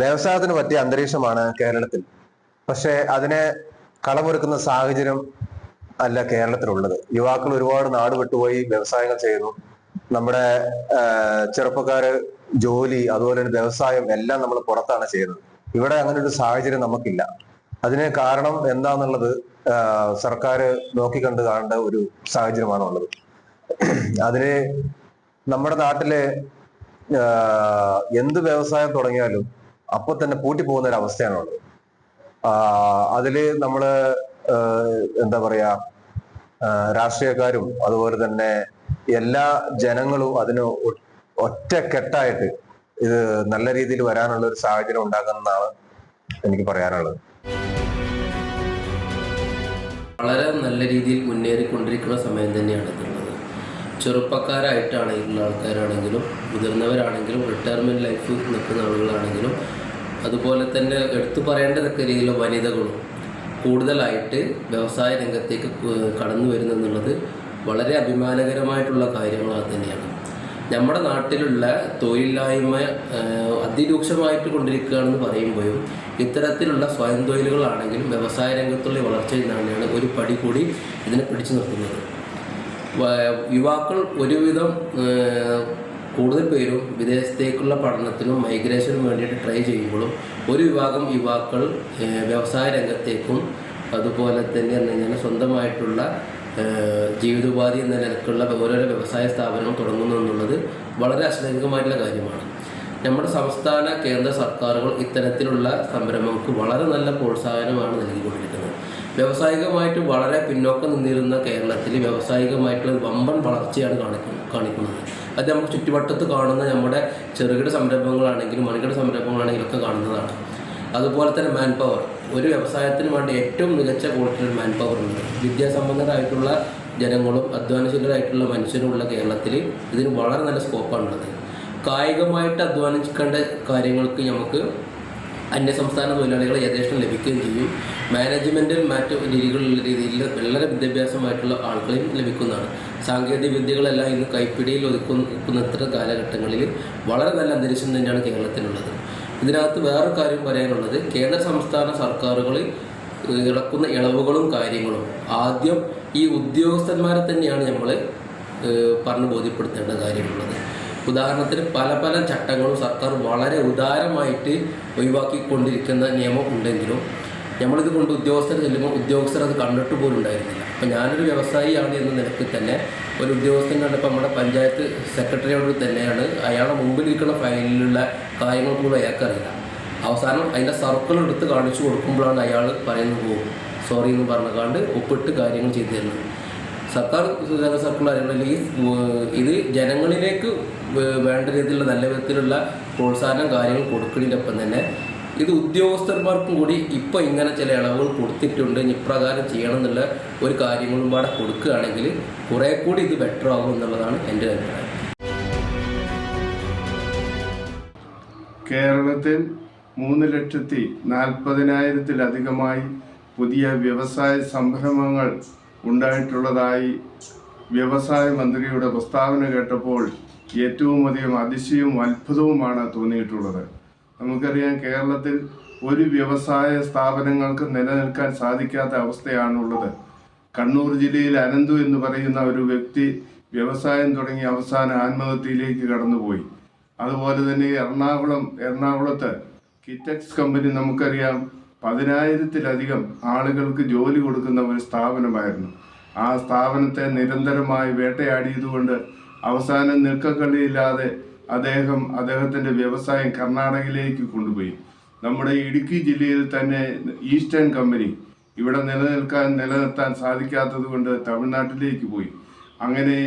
വ്യവസായത്തിന് പറ്റിയ അന്തരീക്ഷമാണ് കേരളത്തിൽ. പക്ഷെ അതിനെ കളമൊരുക്കുന്ന സാഹചര്യം അല്ല കേരളത്തിലുള്ളത്. യുവാക്കൾ ഒരുപാട് നാട് വിട്ടുപോയി വ്യവസായങ്ങൾ ചെയ്യുന്നു. നമ്മുടെ ചെറുപ്പക്കാര് ജോലി അതുപോലെ തന്നെ വ്യവസായം എല്ലാം നമ്മൾ പുറത്താണ് ചെയ്യുന്നത്. ഇവിടെ അങ്ങനെ ഒരു സാഹചര്യം നമുക്കില്ല. അതിന് കാരണം എന്താന്നുള്ളത് സർക്കാർ നോക്കിക്കണ്ട് കാണേണ്ട ഒരു സാഹചര്യമാണ് ഉള്ളത് അതിന് നമ്മുടെ നാട്ടിലെ എന്ത് വ്യവസായം തുടങ്ങിയാലും അപ്പൊ തന്നെ പൂട്ടി പോകുന്ന ഒരു അവസ്ഥയാണുള്ളത് അതിൽ നമ്മൾ എന്താ പറയാ രാഷ്ട്രീയക്കാരും അതുപോലെ തന്നെ എല്ലാ ജനങ്ങളും അതിന് ഒറ്റ ഒറ്റക്കെട്ടായിട്ട് ഇത് നല്ല രീതിയിൽ വരാനുള്ള ഒരു സാഹചര്യം ഉണ്ടാകുന്നതാണ് എനിക്ക് പറയാനുള്ളത്. വളരെ നല്ല രീതിയിൽ മുന്നേറിക്കൊണ്ടിരിക്കുന്ന സമയം തന്നെയാണ് ചെറുപ്പക്കാരായിട്ടാണെങ്കിലും ആൾക്കാരാണെങ്കിലും മുതിർന്നവരാണെങ്കിലും റിട്ടയർമെന്റ് ലൈഫ് നിൽക്കുന്ന ആളുകളാണെങ്കിലും അതുപോലെ തന്നെ എടുത്തു പറയേണ്ടതൊക്കെ രീതിയിലുള്ള വനിതകളും കൂടുതലായിട്ട് വ്യവസായ രംഗത്തേക്ക് കടന്നു വരുന്നെന്നുള്ളത് വളരെ അഭിമാനകരമായിട്ടുള്ള കാര്യങ്ങളാണ് തന്നെയാണ്. നമ്മുടെ നാട്ടിലുള്ള തൊഴിലില്ലായ്മ അതിരൂക്ഷമായിട്ട് കൊണ്ടിരിക്കുകയാണെന്ന് പറയുമ്പോഴും ഇത്തരത്തിലുള്ള സ്വയം തൊഴിലുകളാണെങ്കിലും വ്യവസായ രംഗത്തുള്ള വളർച്ചയിൽ തന്നെയാണ് ഒരു പടി കൂടി ഇതിനെ പിടിച്ചു നിർത്തുന്നത്. യുവാക്കൾ ഒരുവിധം കൂടുതൽ പേരും വിദേശത്തേക്കുള്ള പഠനത്തിനും മൈഗ്രേഷനും വേണ്ടിയിട്ട് ട്രൈ ചെയ്യുമ്പോഴും ഒരു വിഭാഗം യുവാക്കൾ വ്യവസായ രംഗത്തേക്കും അതുപോലെ തന്നെ പറഞ്ഞാൽ സ്വന്തമായിട്ടുള്ള ജീവിതോപാധി എന്ന നിലക്കുള്ള ഓരോരോ വ്യവസായ സ്ഥാപനങ്ങൾ തുടങ്ങുന്നു എന്നുള്ളത് വളരെ അശ്ലൈംഗികമായിട്ടുള്ള കാര്യമാണ്. നമ്മുടെ സംസ്ഥാന കേന്ദ്ര സർക്കാരുകൾ ഇത്തരത്തിലുള്ള സംരംഭങ്ങൾക്ക് വളരെ നല്ല പ്രോത്സാഹനമാണ് നൽകിക്കൊണ്ടിരിക്കുന്നത്. വ്യാവസായികമായിട്ട് വളരെ പിന്നോക്കം നിന്നിരുന്ന കേരളത്തിൽ വ്യാവസായികമായിട്ടുള്ള വമ്പൻ വളർച്ചയാണ് കാണിക്കുന്നത് കാണിക്കുന്നത്. അത് നമുക്ക് ചുറ്റുവട്ടത്ത് കാണുന്ന നമ്മുടെ ചെറുകിട സംരംഭങ്ങളാണെങ്കിലും വൻകിട സംരംഭങ്ങളാണെങ്കിലും ഒക്കെ കാണുന്നതാണ്. അതുപോലെ തന്നെ മാൻ പവർ ഒരു വ്യവസായത്തിന് വേണ്ടി ഏറ്റവും മികച്ച ക്വാളിറ്റിയിൽ മാൻ പവർ ഉണ്ട്. വിദ്യാസമ്പന്നരായിട്ടുള്ള ജനങ്ങളും അധ്വാനശീലരായിട്ടുള്ള മനുഷ്യരുമുള്ള കേരളത്തിൽ ഇതിന് വളരെ നല്ല സ്കോപ്പാണുള്ളത് കായികമായിട്ട് അധ്വാനിക്കേണ്ട കാര്യങ്ങൾക്ക് നമുക്ക് അന്യസംസ്ഥാന തൊഴിലാളികളെ യഥേഷ്ടം ലഭിക്കുകയും ചെയ്യും. മാനേജ്മെന്റിൽ മറ്റു രീതികളുള്ള രീതിയിൽ വളരെ വിദ്യാഭ്യാസമായിട്ടുള്ള ആളുകളെയും ലഭിക്കുന്നതാണ്. സാങ്കേതിക വിദ്യകളെല്ലാം ഇന്ന് കൈപ്പിടിയിൽ ഒതുക്കുന്ന ഇത്ര കാലഘട്ടങ്ങളിൽ വളരെ നല്ല അന്തരീക്ഷം തന്നെയാണ് കേരളത്തിലുള്ളത് ഇതിനകത്ത് വേറൊരു കാര്യം പറയാനുള്ളത്. കേന്ദ്ര സംസ്ഥാന സർക്കാരുകൾ ഇളക്കുന്ന ഇളവുകളും കാര്യങ്ങളും ആദ്യം ഈ ഉദ്യോഗസ്ഥന്മാരെ തന്നെയാണ് നമ്മൾ പറഞ്ഞ് ബോധ്യപ്പെടുത്തേണ്ട കാര്യമുള്ളത്. ഉദാഹരണത്തിന് പല പല ചട്ടങ്ങളും സർക്കാർ വളരെ ഉദാരമായിട്ട് ഒഴിവാക്കിക്കൊണ്ടിരിക്കുന്ന നിയമം ഉണ്ടെങ്കിലും നമ്മളിത് കൊണ്ട് ഉദ്യോഗസ്ഥർ ചെല്ലുമ്പോൾ ഉദ്യോഗസ്ഥർ അത് കണ്ടിട്ട് പോലും ഉണ്ടായിരുന്നില്ല. അപ്പം ഞാനൊരു വ്യവസായിയാണ് എന്ന നിലയ്ക്ക് തന്നെ ഒരു ഉദ്യോഗസ്ഥൻ കണ്ടപ്പോൾ നമ്മുടെ പഞ്ചായത്ത് സെക്രട്ടറിയോട് തന്നെയാണ് അയാളുടെ മുമ്പിൽ മുമ്പിലിരിക്കുന്ന ഫയലിലുള്ള കാര്യങ്ങൾ പോലും അയാൾക്കറിയില്ല. അവസാനം അതിന്റെ സർക്കിൾ എടുത്ത് കാണിച്ചു കൊടുക്കുമ്പോഴാണ് അയാൾ പറയുന്നത് പോകും സോറി എന്ന് പറഞ്ഞുകൊണ്ട് ഒപ്പിട്ട് കാര്യങ്ങൾ ചെയ്തു തരുന്നത് സർക്കാർ സർക്കിൾ സർക്കാർ അല്ലെങ്കിൽ ഇത് ജനങ്ങളിലേക്ക് വേണ്ട രീതിയിലുള്ള നല്ല വിധത്തിലുള്ള പ്രോത്സാഹനം കാര്യങ്ങൾ കൊടുക്കുന്നതിനൊപ്പം തന്നെ. ഇത് ഉദ്യോഗസ്ഥന്മാർക്കും കൂടി ഇപ്പോൾ ഇങ്ങനെ ചില ഇളവുകൾ കൊടുത്തിട്ടുണ്ട്. ഇപ്രകാരം ചെയ്യണം എന്നുള്ള ഒരു കാര്യങ്ങളും പാടെ കൊടുക്കുകയാണെങ്കിൽ കുറേ കൂടി ഇത് ബെറ്റർ ആകും എന്നുള്ളതാണ് എന്റെ അഭിപ്രായം. കേരളത്തിൽ മൂന്ന് ലക്ഷത്തി നാൽപ്പതിനായിരത്തിലധികമായി പുതിയ വ്യവസായ സംരംഭങ്ങൾ ഉണ്ടായിട്ടുള്ളതായി വ്യവസായ മന്ത്രിയുടെ പ്രസ്താവന കേട്ടപ്പോൾ ഏറ്റവും അധികം അതിശയവും അത്ഭുതവുമാണ് തോന്നിയിട്ടുള്ളത്. നമുക്കറിയാം കേരളത്തിൽ ഒരു വ്യവസായ സ്ഥാപനങ്ങൾക്ക് നിലനിൽക്കാൻ സാധിക്കാത്ത അവസ്ഥയാണുള്ളത്. കണ്ണൂർ ജില്ലയിൽ അനന്തു എന്ന് പറയുന്ന ഒരു വ്യക്തി വ്യവസായം തുടങ്ങി അവസാന ആത്മഹത്യയിലേക്ക് കടന്നുപോയി. അതുപോലെ തന്നെ എറണാകുളം എറണാകുളത്ത് കിറ്റക്സ് കമ്പനി നമുക്കറിയാം പതിനായിരത്തിലധികം ആളുകൾക്ക് ജോലി കൊടുക്കുന്ന ഒരു സ്ഥാപനമായിരുന്നു. ആ സ്ഥാപനത്തെ നിരന്തരമായി വേട്ടയാടിയതുകൊണ്ട് അവസാനം നിൽക്കക്കള്ളിയില്ലാതെ അദ്ദേഹം അദ്ദേഹത്തിന്റെ വ്യവസായം കർണാടകയിലേക്ക് കൊണ്ടുപോയി. നമ്മുടെ ഇടുക്കി ജില്ലയിൽ തന്നെ ഈസ്റ്റേൺ കമ്പനി ഇവിടെ നിലനിൽക്കാൻ നിലനിർത്താൻ സാധിക്കാത്തത് കൊണ്ട് തമിഴ്നാട്ടിലേക്ക് പോയി. അങ്ങനെ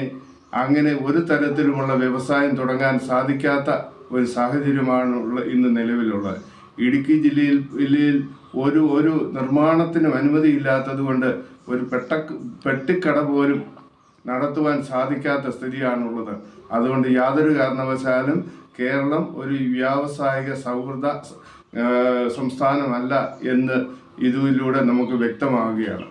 അങ്ങനെ ഒരു തരത്തിലുമുള്ള വ്യവസായം തുടങ്ങാൻ സാധിക്കാത്ത ഒരു സാഹചര്യമാണ് ഉള്ള ഇന്ന് നിലവിലുള്ളത്. ഇടുക്കി ജില്ലയിൽ ജില്ലയിൽ ഒരു ഒരു നിർമ്മാണത്തിനും അനുമതിയില്ലാത്തത് കൊണ്ട് ഒരു പെട്ട പെട്ടിക്കട പോലും നടത്തുവാൻ സാധിക്കാത്ത സ്ഥിതിയാണുള്ളത്. അതുകൊണ്ട് യാതൊരു കാരണവശാലും കേരളം ഒരു വ്യാവസായിക സൗഹൃദ സംസ്ഥാനമല്ല എന്ന് ഇതിലൂടെ നമുക്ക് വ്യക്തമാവുകയാണ്.